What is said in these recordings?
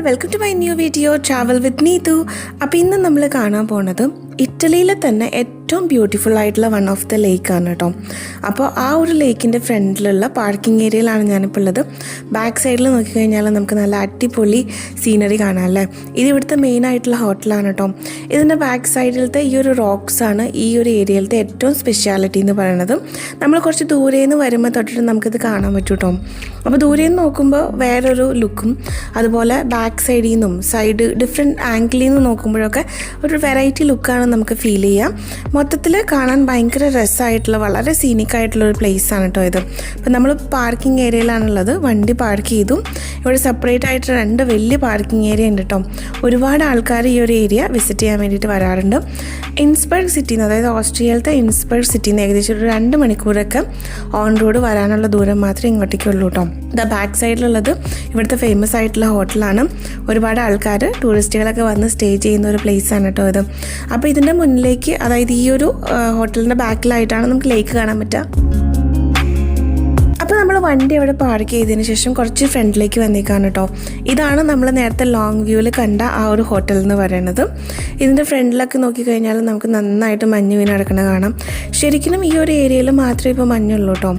Welcome to my new video travel with Neethu അപ്പോൾ ഇന്ന് നമ്മൾ കാണാൻ പോണത് ഇറ്റലിയിലെ തന്നെ ഏറ്റവും ബ്യൂട്ടിഫുൾ ആയിട്ടുള്ള വൺ ഓഫ് ദ ലേക്കാണ് കേട്ടോ. അപ്പോൾ ആ ഒരു ലേക്കിന്റെ ഫ്രണ്ടിലുള്ള പാർക്കിംഗ് ഏരിയയിലാണ് ഞാനിപ്പോൾ ഉള്ളത്. ബാക്ക് സൈഡിൽ നോക്കിക്കഴിഞ്ഞാൽ നമുക്ക് നല്ല അടിപൊളി സീനറി കാണാം അല്ലേ? ഇത് ഇവിടുത്തെ മെയിൻ ആയിട്ടുള്ള ഹോട്ടലാണ് കേട്ടോ. ഇതിന്റെ ബാക്ക് സൈഡിലത്തെ ഈ ഒരു റോക്സ് ആണ് ഈ ഒരു ഏരിയയിലത്തെ ഏറ്റവും സ്പെഷ്യാലിറ്റി എന്ന് പറയുന്നത് നമ്മൾ കുറച്ച് ദൂരെ നിന്ന് വരുമ്പോൾ തൊട്ടിട്ട് നമുക്കിത് കാണാൻ പറ്റും കേട്ടോ. അപ്പോൾ ദൂരെ നിന്ന് നോക്കുമ്പോൾ വേറൊരു ലുക്കും അതുപോലെ ബാക്ക് സൈഡിൽ നിന്നും സൈഡ് ഡിഫറെന്റ് ആംഗിളിൽ നിന്ന് നോക്കുമ്പോഴൊക്കെ ഒരു വെറൈറ്റി ലുക്കാണ് നമുക്ക് ഫീൽ ചെയ്യാം. മൊത്തത്തിൽ കാണാൻ ഭയങ്കര രസമായിട്ടുള്ള വളരെ സീനിക്കായിട്ടുള്ള ഒരു പ്ലേസ് ആണ് കേട്ടോ ഇത്. അപ്പോൾ നമ്മൾ പാർക്കിംഗ് ഏരിയയിലാണുള്ളത് വണ്ടി പാർക്ക് ചെയ്തു. ഇവിടെ സെപ്പറേറ്റ് ആയിട്ട് രണ്ട് വലിയ പാർക്കിംഗ് ഏരിയ ഉണ്ട് കേട്ടോ ഒരുപാട് ആൾക്കാർ ഈ ഒരു ഏരിയ വിസിറ്റ് ചെയ്യാൻ വേണ്ടിയിട്ട് വരാറുണ്ട്. ഇൻസ്ബർഗ് സിറ്റി എന്ന് അതായത് ഓസ്ട്രിയയിലത്തെ സിറ്റി എന്ന് ഏകദേശം ഒരു രണ്ട് മണിക്കൂറൊക്കെ ഓൺ റോഡ് വരാനുള്ള ദൂരം മാത്രമേ ഇങ്ങോട്ടേക്കുള്ളൂ കേട്ടോ ദ ബാക്ക് സൈഡിലുള്ളത് ഇവിടുത്തെ ഫേമസ് ആയിട്ടുള്ള ഹോട്ടലാണ് ഒരുപാട് ആൾക്കാർ ടൂറിസ്റ്റുകളൊക്കെ വന്ന് സ്റ്റേ ചെയ്യുന്ന ഒരു പ്ലേസ് ആണ് കേട്ടോ ഇത്. അപ്പോൾ ഇതിന്റെ മുന്നിലേക്ക് അതായത് ഈ ഒരു ഹോട്ടലിന്റെ ബാക്കിലായിട്ടാണ് നമുക്ക് ലേക്ക് കാണാൻ പറ്റുക. വണ്ടി അവിടെ പാർക്ക് ചെയ്തതിന് ശേഷം കുറച്ച് ഫ്രണ്ടിലേക്ക് വന്നേക്കാണ് കേട്ടോ ഇതാണ് നമ്മൾ നേരത്തെ ലോങ് വ്യൂവിൽ കണ്ട ആ ഒരു ഹോട്ടൽ എന്ന് പറയുന്നത്. ഇതിന്റെ ഫ്രണ്ടിലൊക്കെ നോക്കിക്കഴിഞ്ഞാൽ നമുക്ക് നന്നായിട്ട് മഞ്ഞ് വീണ് കിടക്കണ കാണാം. ശരിക്കും ഈ ഒരു ഏരിയയിൽ മാത്രമേ ഇപ്പോൾ മഞ്ഞുള്ളൂ കേട്ടോ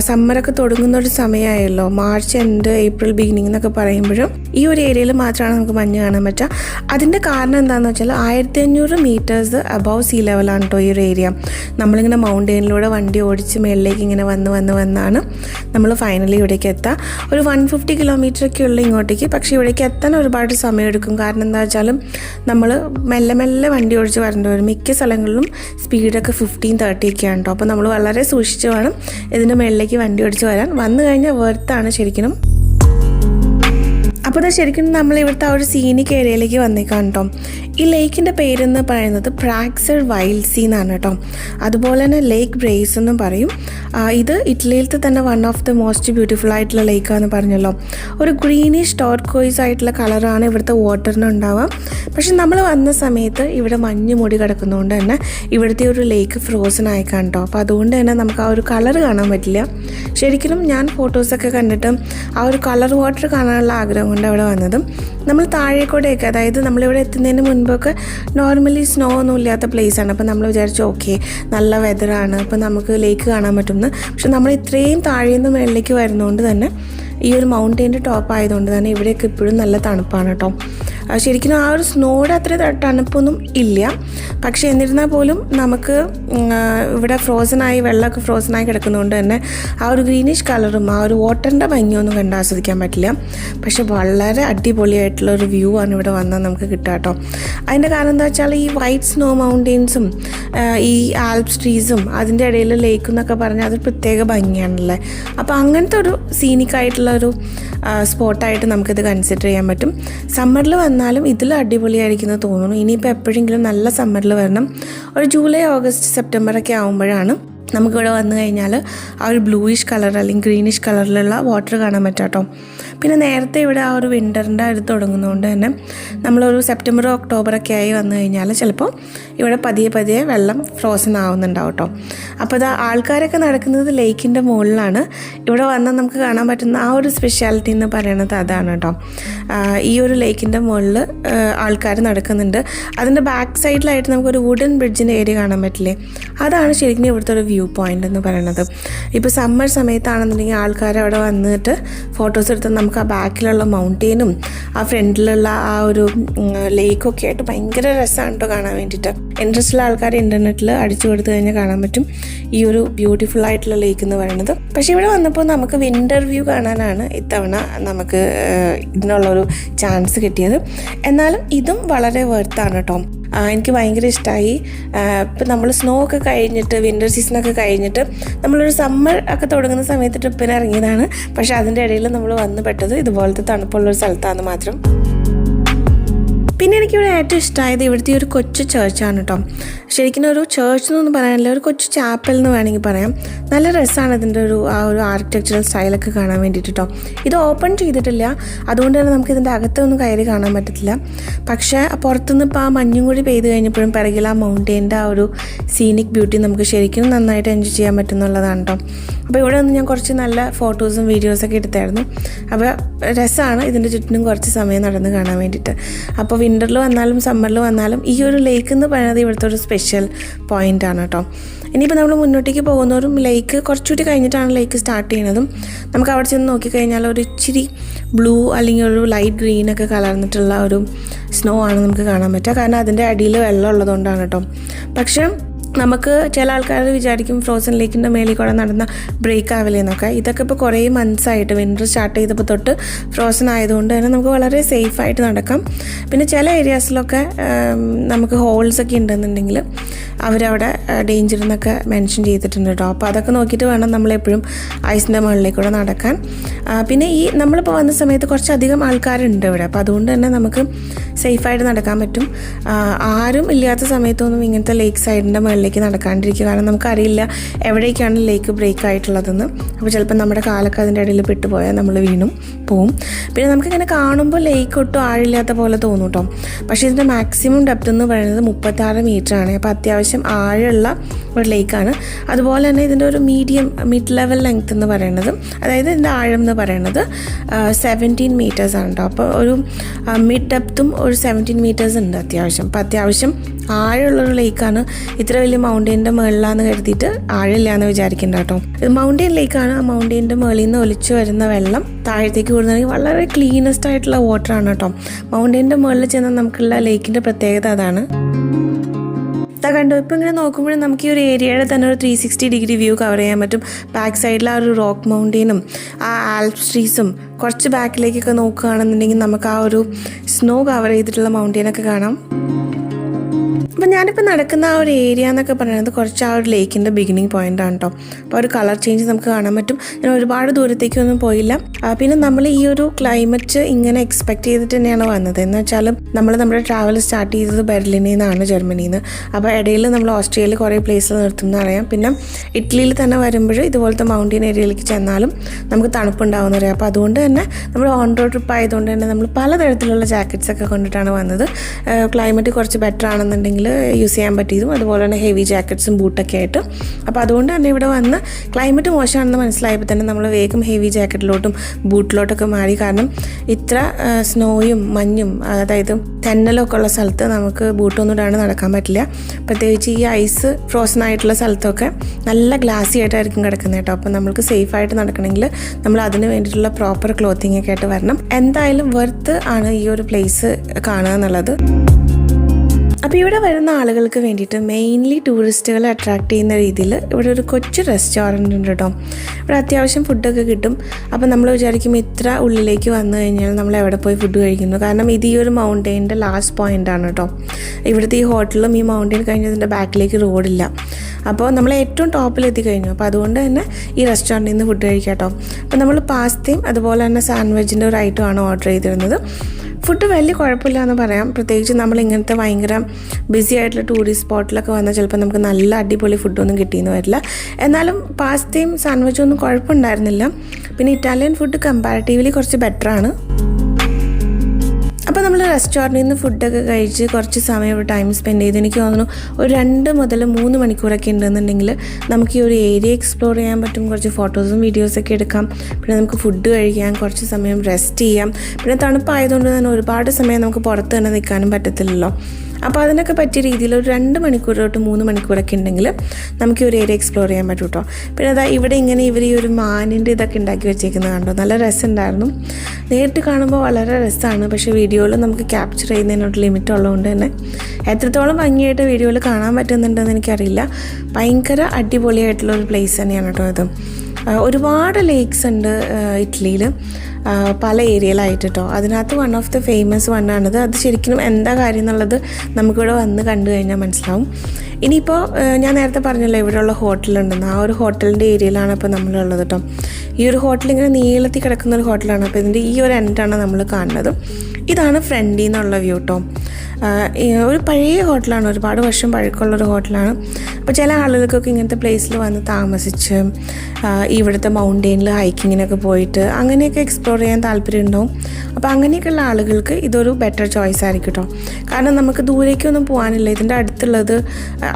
സമ്മറൊക്കെ തുടങ്ങുന്ന ഒരു സമയമായല്ലോ മാർച്ച് എൻഡ് ഏപ്രിൽ ബിഗിനിങ് എന്നൊക്കെ പറയുമ്പോഴും ഈ ഒരു ഏരിയയിൽ മാത്രമാണ് നമുക്ക് മഞ്ഞ് കാണാൻ പറ്റുക അതിന്റെ കാരണം എന്താണെന്ന് വെച്ചാൽ ആയിരത്തി അഞ്ഞൂറ് മീറ്റേഴ്സ് അബവ് സീ ലെവലാണ് കേട്ടോ ഈ ഒരു ഏരിയ നമ്മളിങ്ങനെ മൗണ്ടെയിനിലൂടെ വണ്ടി ഓടിച്ച് മേളിലേക്ക് ഇങ്ങനെ വന്ന് വന്ന് വന്നാണ് നമ്മൾ ഫൈനലി ഇവിടേക്ക് എത്താം. ഒരു വൺ ഫിഫ്റ്റി കിലോമീറ്റർ ഒക്കെ ഉള്ള ഇങ്ങോട്ടേക്ക്. പക്ഷേ ഇവിടേക്ക് എത്താൻ ഒരുപാട് സമയമെടുക്കും. കാരണം എന്താ വെച്ചാലും നമ്മൾ മെല്ലെ മെല്ലെ വണ്ടി ഓടിച്ച് വരേണ്ടി വരും. മിക്ക സ്ഥലങ്ങളിലും സ്പീഡൊക്കെ ഫിഫ്റ്റീൻ തേർട്ടി ഒക്കെയാണ് കേട്ടോ അപ്പോൾ നമ്മൾ വളരെ സൂക്ഷിച്ച് വേണം ഇതിന്റെ മുകളിലേക്ക് വണ്ടി ഓടിച്ച് വരാൻ. വന്നു കഴിഞ്ഞാൽ വെർത്താണ് ശരിക്കും. അപ്പോൾ ഇത് ശരിക്കും നമ്മൾ ഇവിടുത്തെ ആ ഒരു സീനിക് ഏരിയയിലേക്ക് വന്നേക്കാം കേട്ടോ ഈ ലേക്കിന്റെ പേരെന്ന് പറയുന്നത് പ്രാക്സർ വൈൽഡ് സീ എന്നാണ് കേട്ടോ അതുപോലെ തന്നെ ലേക്ക് ബ്രേസ് എന്നും പറയും. ഇത് ഇറ്റലിയിലത്തെ തന്നെ one of the most beautiful ആയിട്ടുള്ള ലേക്കാന്ന് പറഞ്ഞല്ലോ. ഒരു ഗ്രീനിഷ് ടോർക്കോയ്സ് ആയിട്ടുള്ള കളറാണ് ഇവിടുത്തെ വാട്ടറിന് ഉണ്ടാവുക. പക്ഷെ നമ്മൾ വന്ന സമയത്ത് ഇവിടെ മഞ്ഞ് മൂടി കിടക്കുന്നതുകൊണ്ട് തന്നെ ഇവിടുത്തെ ഒരു ലേക്ക് ഫ്രോസൺ ആയി കേട്ടോ അപ്പോൾ അതുകൊണ്ട് തന്നെ നമുക്ക് ആ ഒരു കളർ കാണാൻ പറ്റില്ല. ശരിക്കും ഞാൻ ഫോട്ടോസൊക്കെ കണ്ടിട്ട് ആ ഒരു കളർ വാട്ടർ കാണാനുള്ള ആഗ്രഹം കൊണ്ട് അവിടെ വന്നതും നമ്മൾ താഴേക്കൂടെയൊക്കെ അതായത് നമ്മളിവിടെ എത്തുന്നതിന് മുൻപൊക്കെ നോർമലി സ്നോ ഒന്നും ഇല്ലാത്ത പ്ലേസാണ് അപ്പോൾ നമ്മൾ വിചാരിച്ചു ഓക്കെ നല്ല വെതറാണ് അപ്പോൾ നമുക്ക് ലേക്ക് കാണാൻ പറ്റുമെന്ന്. പക്ഷെ നമ്മൾ ഇത്രയും താഴേന്ന് മുകളിലേക്ക് വരുന്നതുകൊണ്ട് തന്നെ ഈ ഒരു മൗണ്ടൈന്റെ ടോപ്പ് ആയതുകൊണ്ട് തന്നെ ഇവിടെയൊക്കെ ഇപ്പോഴും നല്ല തണുപ്പാണ് കേട്ടോ. ശരിക്കും ആ ഒരു സ്നോയുടെ അത്ര തണുപ്പൊന്നും ഇല്ല. പക്ഷേ എന്നിരുന്നാൽ പോലും നമുക്ക് ഇവിടെ ഫ്രോസനായി വെള്ളമൊക്കെ ഫ്രോസനായി കിടക്കുന്നതുകൊണ്ട് തന്നെ ആ ഒരു ഗ്രീനിഷ് കളറും ആ ഒരു വാട്ടറിന്റെ ഭംഗിയൊന്നും കണ്ട് ആസ്വദിക്കാൻ പറ്റില്ല. പക്ഷെ വളരെ അടിപൊളിയായിട്ടുള്ള ഒരു വ്യൂ ആണ് ഇവിടെ വന്നാൽ നമുക്ക് കിട്ടാട്ടോ കേട്ടോ. അതിന്റെ കാരണം എന്താ വെച്ചാൽ ഈ വൈറ്റ് സ്നോ മൗണ്ടെയിൻസും ഈ ആൽപ്സ് ട്രീസും അതിന്റെ ഇടയിൽ ലേക്ക് എന്നൊക്കെ പറഞ്ഞാൽ അതൊരു പ്രത്യേക ഭംഗിയാണല്ലേ. അപ്പോൾ അങ്ങനത്തെ ഒരു സീനിക്കായിട്ടുള്ള ഒരു സ്പോട്ടായിട്ട് നമുക്കിത് കൺസിഡർ ചെയ്യാൻ പറ്റും. സമ്മറിൽ വന്നാലും ഇതിൽ അടിപൊളിയായിരിക്കുന്നത് തോന്നുന്നു. ഇനിയിപ്പോൾ എപ്പോഴെങ്കിലും നല്ല സമ്മറിൽ വരണം. ഒരു ജൂലൈ ഓഗസ്റ്റ് സെപ്റ്റംബർ ഒക്കെ ആകുമ്പോഴാണ് നമുക്കിവിടെ വന്നു കഴിഞ്ഞാൽ ആ ഒരു ബ്ലൂയിഷ് കളർ അല്ലെങ്കിൽ ഗ്രീനിഷ് കളറിലുള്ള വാട്ടർ കാണാൻ പറ്റാം കേട്ടോ പിന്നെ നേരത്തെ ഇവിടെ ആ ഒരു വിന്ററിന്റെ ഇത് തുടങ്ങുന്നതുകൊണ്ട് തന്നെ നമ്മളൊരു സെപ്റ്റംബർ ഒക്ടോബർ ഒക്കെ ആയി വന്നു കഴിഞ്ഞാൽ ചിലപ്പോൾ ഇവിടെ പതിയെ പതിയെ വെള്ളം ഫ്രോസൺ ആവുന്നുണ്ടാവും കേട്ടോ അപ്പോൾ ഇതാ ആൾക്കാരൊക്കെ നടക്കുന്നത് ലേക്കിന്റെ മുകളിലാണ്. ഇവിടെ വന്നാൽ നമുക്ക് കാണാൻ പറ്റുന്ന ആ ഒരു സ്പെഷ്യാലിറ്റി എന്ന് പറയുന്നത് അതാണ് കേട്ടോ ഈ ഒരു ലേക്കിന്റെ മുകളിൽ ആൾക്കാർ നടക്കുന്നുണ്ട്. അതിന്റെ ബാക്ക് സൈഡിലായിട്ട് നമുക്കൊരു വുഡൻ ബ്രിഡ്ജിന്റെ ഏരിയ കാണാൻ പറ്റില്ലേ? അതാണ് ശരിക്കും ഇവിടുത്തെ ഒരു വ്യൂ പോയിന്റ് എന്ന് പറയുന്നത്. ഇപ്പോൾ സമ്മർ സമയത്താണെന്നുണ്ടെങ്കിൽ ആൾക്കാർ അവിടെ വന്നിട്ട് ഫോട്ടോസ് എടുത്ത് നമുക്ക് ആ ബാക്കിലുള്ള മൗണ്ടെയിനും ആ ഫ്രണ്ടിലുള്ള ആ ഒരു ലേക്കൊക്കെ ആയിട്ട് ഭയങ്കര രസമാണ് കേട്ടോ കാണാൻ വേണ്ടിയിട്ട്. ഇൻട്രസ്റ്റ് ഉള്ള ആൾക്കാർ ഇന്റർനെറ്റിൽ അടിച്ചു കൊടുത്തു കഴിഞ്ഞാൽ കാണാൻ പറ്റും. ഈ ഒരു ബ്യൂട്ടിഫുൾ ആയിട്ടുള്ള ലേക്ക് എന്ന് പറയുന്നത് പക്ഷേ ഇവിടെ വന്നപ്പോൾ നമുക്ക് വിന്റർ വ്യൂ കാണാനാണ് ഇത്തവണ നമുക്ക് ഇതിനുള്ളൊരു ചാൻസ് കിട്ടിയത്. എന്നാലും ഇതും വളരെ വെർത്താണ് കേട്ടോ. എനിക്ക് ഭയങ്കര ഇഷ്ടമായി ഇപ്പം നമ്മൾ സ്നോ ഒക്കെ കഴിഞ്ഞിട്ട് വിന്റർ സീസണൊക്കെ കഴിഞ്ഞിട്ട് നമ്മളൊരു സമ്മർ ഒക്കെ തുടങ്ങുന്ന സമയത്ത് ട്രിപ്പിന് ഇറങ്ങിയതാണ്. പക്ഷേ അതിന്റെ ഇടയിൽ നമ്മൾ വന്ന് പെട്ടത് ഇതുപോലത്തെ തണുപ്പുള്ളൊരു സ്ഥലത്താണ് മാത്രം Centro. പിന്നെ എനിക്കിവിടെ ഏറ്റവും ഇഷ്ടമായത് ഇവിടുത്തെ ഒരു കൊച്ചു ചേർച്ചാണ് കേട്ടോ ശരിക്കും ഒരു ചേർച്ച് എന്നൊന്നും പറയാനില്ല ഒരു കൊച്ചു ചാപ്പൽ എന്ന് വേണമെങ്കിൽ പറയാം. നല്ല രസമാണ് ഇതിന്റെ ഒരു ആ ഒരു ആർക്കിടെക്ചറൽ സ്റ്റൈലൊക്കെ കാണാൻ വേണ്ടിയിട്ട് കേട്ടോ ഇത് ഓപ്പൺ ചെയ്തിട്ടില്ല അതുകൊണ്ട് തന്നെ നമുക്ക് ഇതിന്റെ അകത്തൊന്നും കയറി കാണാൻ പറ്റത്തില്ല. പക്ഷേ പുറത്തുനിന്ന് ഇപ്പോൾ ആ മഞ്ഞും കൂടി പെയ്ത് കഴിഞ്ഞപ്പോഴും പിറകിൽ ആ മൗണ്ടെയിന്റെ ആ ഒരു സീനിക് ബ്യൂട്ടി നമുക്ക് ശരിക്കും നന്നായിട്ട് എൻജോയ് ചെയ്യാൻ പറ്റുന്നുള്ളതാണ് കേട്ടോ അപ്പോൾ ഇവിടെ നിന്ന് ഞാൻ കുറച്ച് നല്ല ഫോട്ടോസും വീഡിയോസൊക്കെ എടുത്തായിരുന്നു. അപ്പോൾ രസമാണ് ഇതിന്റെ ചുറ്റിനും കുറച്ച് സമയം നടന്ന് കാണാൻ വേണ്ടിയിട്ട്. അപ്പോൾ വിന്ററിൽ വന്നാലും സമ്മറിൽ വന്നാലും ഈ ഒരു ലേക്ക് എന്ന് പറയുന്നത് ഇവിടുത്തെ ഒരു സ്പെഷ്യൽ പോയിന്റ് ആണ് കേട്ടോ ഇനിയിപ്പോൾ നമ്മൾ മുന്നോട്ടേക്ക് പോകുന്നവരും ലേക്ക് കുറച്ചുകൂടി കഴിഞ്ഞിട്ടാണ് ലേക്ക് സ്റ്റാർട്ട് ചെയ്യുന്നതും നമുക്ക് അവിടെ ചെന്ന് നോക്കിക്കഴിഞ്ഞാൽ ഒരു ഇച്ചിരി ബ്ലൂ അല്ലെങ്കിൽ ഒരു ലൈറ്റ് ഗ്രീൻ ഒക്കെ കലർന്നിട്ടുള്ള ഒരു സ്നോ ആണ് നമുക്ക് കാണാൻ പറ്റുക. കാരണം അതിന്റെ അടിയിൽ വെള്ളം ഉള്ളതുകൊണ്ടാണ് കേട്ടോ പക്ഷേ നമുക്ക് ചില ആൾക്കാർ വിചാരിക്കും ഫ്രോസൺ ലേക്കിന്റെ മേളിൽ കൂടെ നടന്ന ബ്രേക്ക് ആവില്ലെന്നൊക്കെ. ഇതൊക്കെ ഇപ്പോൾ കുറേ മന്ത്സ് ആയിട്ട് വിന്റർ സ്റ്റാർട്ട് ചെയ്തപ്പോൾ തൊട്ട് ഫ്രോസൺ ആയതുകൊണ്ട് തന്നെ നമുക്ക് വളരെ സേഫായിട്ട് നടക്കാം. പിന്നെ ചില ഏരിയാസിലൊക്കെ നമുക്ക് ഹോൾസ് ഒക്കെ ഉണ്ടെന്നുണ്ടെങ്കിൽ അവരവിടെ ഡേഞ്ചർ എന്നൊക്കെ മെൻഷൻ ചെയ്തിട്ടുണ്ട് കേട്ടോ അപ്പോൾ അതൊക്കെ നോക്കിയിട്ട് വേണം നമ്മളെപ്പോഴും ഐസിന്റെ മുകളിലേക്കൂടെ നടക്കാൻ. പിന്നെ ഈ നമ്മളിപ്പോൾ വന്ന സമയത്ത് കുറച്ചധികം ആൾക്കാരുണ്ട് ഇവിടെ. അപ്പോൾ അതുകൊണ്ട് തന്നെ നമുക്ക് സേഫായിട്ട് നടക്കാൻ പറ്റും. ആരും ഇല്ലാത്ത സമയത്തൊന്നും ഇങ്ങനത്തെ ലേക്ക് സൈഡിന്റെ മുകളിലേക്ക് നടക്കാണ്ടിരിക്കുക. കാരണം നമുക്കറിയില്ല എവിടേക്കാണ് ലേക്ക് ബ്രേക്ക് ആയിട്ടുള്ളതെന്ന്. അപ്പോൾ ചിലപ്പോൾ നമ്മുടെ കാലൊക്കെ അതിന്റെ ഇടയിൽ പെട്ടുപോയാൽ നമ്മൾ വീണും പോവും. പിന്നെ നമുക്കിങ്ങനെ കാണുമ്പോൾ ലേക്ക് ഒട്ടും ആഴില്ലാത്ത പോലെ തോന്നും കേട്ടോ പക്ഷേ ഇതിന്റെ മാക്സിമം ഡെപ്ത് എന്ന് പറയുന്നത് മുപ്പത്താറ് മീറ്റർ ആണ്. അപ്പോൾ അത്യാവശ്യം ആഴമുള്ള ഒരു ലേക്കാണ്. അതുപോലെ തന്നെ ഇതിന്റെ ഒരു മീഡിയം മിഡ് ലെവൽ ലെങ്ത് എന്ന് പറയുന്നത് അതായത് ഇതിന്റെ ആഴം എന്ന് പറയുന്നത് സെവന്റീൻ മീറ്റേഴ്സ് ആണ് കേട്ടോ അപ്പോൾ ഒരു മിഡ് ഡെപ്തും ഒരു സെവന്റീൻ മീറ്റേഴ്സ് ഉണ്ട് അത്യാവശ്യം. അപ്പോൾ അത്യാവശ്യം ആഴമുള്ളൊരു ലേക്കാണ് ഇത്ര വലിയ മൗണ്ടെയിന്റെ മുകളിലാന്ന് കരുതിയിട്ട് ആഴമില്ല എന്ന് വിചാരിക്കേണ്ട കേട്ടോ ഇത് മൗണ്ടെയിൻ ലേക്കാണ് ആ മൗണ്ടെയിന്റെ മുകളിൽ നിന്ന് ഒലിച്ചു വരുന്ന വെള്ളം താഴത്തേക്ക് കൂടുന്നതെങ്കിൽ വളരെ ക്ലീനസ്റ്റ് ആയിട്ടുള്ള വാട്ടറാണ് കേട്ടോ മൗണ്ടെയിന്റെ മുകളിൽ ചെന്നാൽ നമുക്കുള്ള ലേക്കിന്റെ പ്രത്യേകത അതാണ്. ഇതാ കണ്ടോ ഇപ്പം ഇങ്ങനെ നോക്കുമ്പോഴും നമുക്ക് ഈ ഒരു ഏരിയയുടെ തന്നെ ഒരു three sixty degree view cover ചെയ്യാൻ പറ്റും. ബാക്ക് സൈഡിൽ ആ ഒരു റോക്ക് മൗണ്ടെയിനും ആ ആൽപ്സ് ട്രീസും കുറച്ച് ബാക്കിലേക്കൊക്കെ നോക്കുകയാണെന്നുണ്ടെങ്കിൽ നമുക്ക് ആ ഒരു സ്നോ കവർ ചെയ്തിട്ടുള്ള മൗണ്ടെയിനൊക്കെ കാണാം. അപ്പം ഞാനിപ്പോൾ നടക്കുന്ന ആ ഒരു ഏരിയ എന്നൊക്കെ പറയുന്നത് കുറച്ച് ആ ഒരു ലേക്കിന്റെ ബിഗിനിങ് പോയിന്റ് ആണ് കേട്ടോ അപ്പോൾ ഒരു കളർ ചേഞ്ച് നമുക്ക് കാണാൻ പറ്റും. ഞാൻ ഒരുപാട് ദൂരത്തേക്കൊന്നും പോയില്ല. പിന്നെ നമ്മൾ ഈ ഒരു ക്ലൈമറ്റ് ഇങ്ങനെ എക്സ്പെക്ട് ചെയ്തിട്ട് തന്നെയാണ് വന്നത്. എന്ന് വെച്ചാൽ നമ്മൾ നമ്മുടെ ട്രാവൽ സ്റ്റാർട്ട് ചെയ്തത് ബെർലിനിൽ നിന്നാണ് ജർമ്മനിയിൽ നിന്ന് അപ്പോൾ ഇടയിൽ നമ്മൾ ഓസ്ട്രേലിയയിൽ കുറേ പ്ലേസിൽ നിർത്തുന്ന അറിയാം പിന്നെ ഇറ്റലിയിൽ തന്നെ വരുമ്പോൾ ഇതുപോലത്തെ മൗണ്ടൻ ഏരിയയിലേക്ക് ചെന്നാലും നമുക്ക് തണുപ്പുണ്ടാവുന്ന അറിയാം അപ്പോൾ അതുകൊണ്ട് തന്നെ നമ്മൾ ഓൺ റോഡ് ട്രിപ്പ് ആയതുകൊണ്ട് തന്നെ നമ്മൾ പലതരത്തിലുള്ള ജാക്കറ്റ്സ് ഒക്കെ കൊണ്ടിട്ടാണ് വന്നത്. ക്ലൈമറ്റ് കുറച്ച് ബെറ്റർ ആണെന്നുണ്ടെങ്കിൽ യൂസ് ചെയ്യാൻ പറ്റിയതും അതുപോലെ തന്നെ ഹെവി ജാക്കറ്റ്സും ബൂട്ടൊക്കെ ആയിട്ട്. അപ്പോൾ അതുകൊണ്ട് തന്നെ ഇവിടെ വന്ന് ക്ലൈമറ്റ് മോശമാണെന്ന് മനസ്സിലായപ്പോൾ തന്നെ നമ്മൾ വേഗം ഹെവി ജാക്കറ്റിലോട്ടും ബൂട്ടിലോട്ടൊക്കെ മാറി. കാരണം ഇത്ര സ്നോയും മഞ്ഞും അതായത് തെന്നലൊക്കെ ഉള്ള സ്ഥലത്ത് നമുക്ക് ബൂട്ടൊന്നും ഇടാണ്ട് നടക്കാൻ പറ്റില്ല. പ്രത്യേകിച്ച് ഈ ഐസ് ഫ്രോസൺ ആയിട്ടുള്ള സ്ഥലത്തൊക്കെ നല്ല ഗ്ലാസി ആയിട്ടായിരിക്കും കിടക്കുന്നത് കേട്ടോ. അപ്പോൾ നമുക്ക് സേഫ് ആയിട്ട് നടക്കണമെങ്കിൽ നമ്മൾ അതിന് വേണ്ടിയിട്ടുള്ള പ്രോപ്പർ ക്ലോത്തിങ് ഒക്കെ ആയിട്ട് വരണം. എന്തായാലും വെർത്ത് ആണ് ഈ ഒരു പ്ലേസ് കാണുക എന്നുള്ളത്. അപ്പോൾ ഇവിടെ വരുന്ന ആളുകൾക്ക് വേണ്ടിയിട്ട് മെയിൻലി ടൂറിസ്റ്റുകളെ അട്രാക്ട് ചെയ്യുന്ന രീതിയിൽ ഇവിടെ ഒരു കൊച്ചു റെസ്റ്റോറന്റ് ഉണ്ട് കേട്ടോ. ഇവിടെ അത്യാവശ്യം ഫുഡൊക്കെ കിട്ടും. അപ്പോൾ നമ്മൾ വിചാരിക്കും ഇത്ര ഉള്ളിലേക്ക് വന്നു കഴിഞ്ഞാൽ നമ്മൾ എവിടെ പോയി ഫുഡ് കഴിക്കുന്നു? കാരണം ഇത് ഈ ഒരു മൗണ്ടെയിന്റെ ലാസ്റ്റ് പോയിന്റ് ആണ് കേട്ടോ. ഇവിടുത്തെ ഈ ഹോട്ടലും ഈ മൗണ്ടൈൻ കഴിഞ്ഞതിന്റെ ബാക്കിലേക്ക് റോഡില്ല അപ്പോൾ നമ്മൾ ഏറ്റവും ടോപ്പിൽ എത്തിക്കഴിഞ്ഞു അപ്പോൾ അതുകൊണ്ട് തന്നെ ഈ റെസ്റ്റോറന്റിൽ നിന്ന് ഫുഡ് കഴിക്കാം കേട്ടോ. അപ്പോൾ നമ്മൾ പാസ്തയും അതുപോലെ തന്നെ സാൻഡ്വിച്ചിന്റെ ഒരു ഐറ്റമാണ് ഓർഡർ ചെയ്തിരുന്നത്. ഫുഡ് വലിയ കുഴപ്പമില്ല എന്ന് പറയാം. പ്രത്യേകിച്ച് നമ്മൾ ഇങ്ങനത്തെ ഭയങ്കര ബിസി ആയിട്ടുള്ള ടൂറിസ്റ്റ് സ്പോട്ടിലൊക്കെ വന്നാൽ ചിലപ്പോൾ നമുക്ക് നല്ല അടിപൊളി ഫുഡൊന്നും കിട്ടിയെന്ന് വരില്ല. എന്നാലും പാസ്തയും സാൻഡ്വിച്ചും ഒന്നും കുഴപ്പമുണ്ടായിരുന്നില്ല. പിന്നെ ഇറ്റാലിയൻ ഫുഡ് കമ്പാരിറ്റീവ്ലി കുറച്ച് ബെറ്ററാണ് അപ്പോൾ നമ്മൾ റെസ്റ്റോറന്റിൽ നിന്ന് ഫുഡൊക്കെ കഴിച്ച് കുറച്ച് സമയം ഇവിടെ ടൈം സ്പെൻഡ് ചെയ്ത്. എനിക്ക് തോന്നുന്നു ഒരു രണ്ട് മുതൽ മൂന്ന് മണിക്കൂറൊക്കെ ഉണ്ടെന്നുണ്ടെങ്കിൽ നമുക്ക് ഈ ഒരു ഏരിയ എക്സ്പ്ലോർ ചെയ്യാൻ പറ്റും. കുറച്ച് ഫോട്ടോസും വീഡിയോസൊക്കെ എടുക്കാം. പിന്നെ നമുക്ക് ഫുഡ് കഴിക്കാം കുറച്ച് സമയം റെസ്റ്റ് ചെയ്യാം. പിന്നെ തണുപ്പായതുകൊണ്ട് തന്നെ ഒരുപാട് സമയം നമുക്ക് പുറത്ത് തന്നെ നിൽക്കാനും പറ്റത്തില്ലല്ലോ. അപ്പോൾ അതിനൊക്കെ പറ്റിയ രീതിയിൽ ഒരു രണ്ട് മണിക്കൂർ തൊട്ട് മൂന്ന് മണിക്കൂറൊക്കെ ഉണ്ടെങ്കിൽ നമുക്ക് ഈ ഒരു ഏരിയ എക്സ്പ്ലോർ ചെയ്യാൻ പറ്റും കേട്ടോ പിന്നെ അതാ ഇവിടെ ഇങ്ങനെ ഇവർ ഈ ഒരു മാനിന്റെ ഇതൊക്കെ ഉണ്ടാക്കി വെച്ചേക്കുന്നത് കണ്ടോ? നല്ല രസമുണ്ടായിരുന്നു. നേരിട്ട് കാണുമ്പോൾ വളരെ രസമാണ്. പക്ഷേ വീഡിയോയിൽ നമുക്ക് ക്യാപ്ചർ ചെയ്യുന്നതിനോട് ലിമിറ്റ് ഉള്ളതുകൊണ്ട് തന്നെ എത്രത്തോളം ഭംഗിയായിട്ട് വീഡിയോയിൽ കാണാൻ പറ്റുന്നുണ്ടെന്ന് എനിക്കറിയില്ല. ഭയങ്കര അടിപൊളിയായിട്ടുള്ള ഒരു പ്ലേസ് തന്നെയാണ് കേട്ടോ ഇത്. ഒരുപാട് ലേക്സ് ഉണ്ട് ഇറ്റലിയിൽ പല ഏരിയയിലായിട്ട് കേട്ടോ അതിനകത്ത് one of the famous one ആണത്. അത് ശരിക്കും എന്താ കാര്യം എന്നുള്ളത് നമുക്കിവിടെ വന്ന് കണ്ടു കഴിഞ്ഞാൽ മനസ്സിലാവും. ഇനിയിപ്പോൾ ഞാൻ നേരത്തെ പറഞ്ഞല്ലോ ഇവിടെയുള്ള ഹോട്ടലുണ്ടെന്ന് ആ ഒരു ഹോട്ടലിന്റെ ഏരിയയിലാണ് ഇപ്പോൾ നമ്മളുള്ളത് കേട്ടോ ഈ ഒരു ഹോട്ടൽ ഇങ്ങനെ നീളത്തിൽ കിടക്കുന്ന ഒരു ഹോട്ടലാണ് അപ്പോൾ ഇതിന്റെ ഈ ഒരു എൻഡാണ് നമ്മൾ കാണുന്നത്. ഇതാണ് ഫ്രണ്ടിൽ നിന്നുള്ള വ്യൂ കേട്ടോ ഒരു പഴയ ഹോട്ടലാണ് ഒരുപാട് വർഷം പഴക്കമുള്ളൊരു ഹോട്ടലാണ് അപ്പോൾ ചില ആളുകൾക്കൊക്കെ ഇങ്ങനത്തെ പ്ലേസിൽ വന്ന് താമസിച്ച് ഇവിടുത്തെ മൗണ്ടെയിനിൽ ഹൈക്കിങ്ങിനൊക്കെ പോയിട്ട് അങ്ങനെയൊക്കെ എക്സ്പ്ലോർ ചെയ്യാൻ താല്പര്യം ഉണ്ടാവും അപ്പോൾ അങ്ങനെയൊക്കെയുള്ള ആളുകൾക്ക് ഇതൊരു ബെറ്റർ ചോയ്സ് ആയിരിക്കും കേട്ടോ കാരണം നമുക്ക് ദൂരേക്കൊന്നും പോകാനില്ല ഇതിന്റെ അടുത്തുള്ളത്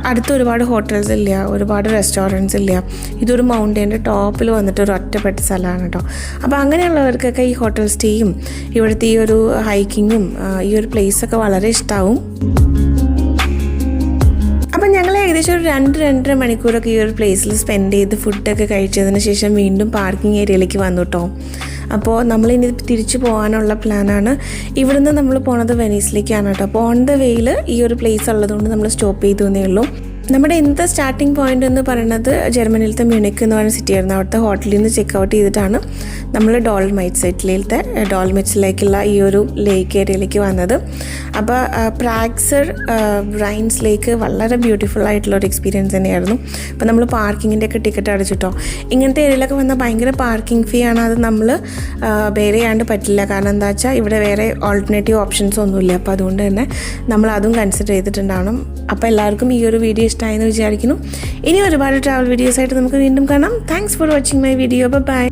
അടുത്ത് ഒരുപാട് ഹോട്ടൽസ് ഇല്ല ഒരുപാട് റെസ്റ്റോറന്റ്സ് ഇല്ല. ഇതൊരു മൗണ്ടെയിന്റെ ടോപ്പിൽ വന്നിട്ട് ഒരു ഒറ്റപ്പെട്ട സ്ഥലമാണ് കേട്ടോ അപ്പോൾ അങ്ങനെയുള്ളവർക്കൊക്കെ ഈ ഹോട്ടൽ സ്റ്റേയും ഇവിടുത്തെ ഈ ഒരു ഹൈക്കിങ്ങും ഈ ഒരു പ്ലേസൊക്കെ വളരെ ഇഷ്ടമാവും ഏകദേശം ഒരു രണ്ട് രണ്ടര മണിക്കൂറൊക്കെ ഈ ഒരു പ്ലേസിൽ സ്പെൻഡ് ചെയ്ത് ഫുഡൊക്കെ കഴിച്ചതിന് ശേഷം വീണ്ടും പാർക്കിംഗ് ഏരിയയിലേക്ക് വന്നു കേട്ടോ അപ്പോൾ ഇനി തിരിച്ചു പോകാനുള്ള പ്ലാനാണ് ഇവിടുന്ന് നമ്മൾ പോണത് വെനീസിലേക്കാണ് കേട്ടോ അപ്പോൾ ഓൺ ദ വേയിൽ ഈ ഒരു പ്ലേസ് ഉള്ളതുകൊണ്ട് നമ്മൾ സ്റ്റോപ്പ് ചെയ്തു എന്നേ ഉള്ളൂ. നമ്മുടെ ഇന്നത്തെ സ്റ്റാർട്ടിംഗ് പോയിന്റ് എന്ന് പറയുന്നത് ജർമ്മനിയിലത്തെ മ്യൂണിക് എന്ന് പറയുന്ന സിറ്റി ആയിരുന്നു. അവിടുത്തെ ഹോട്ടലിൽ നിന്ന് ചെക്ക് ഔട്ട് ചെയ്തിട്ടാണ് നമ്മൾ ഡോൾമൈറ്റ്സ് ഇറ്റലിയിലത്തെ ഡോൾമൈറ്റ്സിലേക്കുള്ള ഈ ഒരു ലേക്ക് ഏരിയയിലേക്ക് വന്നത്. അപ്പോൾ പ്രാക്സർ ബ്രൈൻസ് ലേക്ക് വളരെ ബ്യൂട്ടിഫുൾ ആയിട്ടുള്ള ഒരു എക്സ്പീരിയൻസ് തന്നെയായിരുന്നു. അപ്പോൾ നമ്മൾ പാർക്കിങ്ങിന്റെ ഒക്കെ ടിക്കറ്റ് അടിച്ചിട്ടോ. ഇങ്ങനത്തെ ഏരിയയിലൊക്കെ വന്നാൽ ഭയങ്കര പാർക്കിംഗ് ഫീ ആണ്. അത് നമ്മൾ വേറെ പറ്റില്ല. കാരണം എന്താ വെച്ചാൽ ഇവിടെ വേറെ ഓൾട്ടർനേറ്റീവ് ഓപ്ഷൻസ് ഒന്നുമില്ല. അപ്പോൾ അതുകൊണ്ട് തന്നെ നമ്മൾ അതും കൺസിഡർ ചെയ്തിട്ടുണ്ടാവണം. അപ്പോൾ എല്ലാവർക്കും ഈ ഒരു വീഡിയോ ഇഷ്ടമായെന്ന് വിചാരിക്കുന്നു. ഇനി ഒരുപാട് ട്രാവൽ വീഡിയോസ് ആയിട്ട് നമുക്ക് വീണ്ടും കാണാം. Thanks for watching my video bye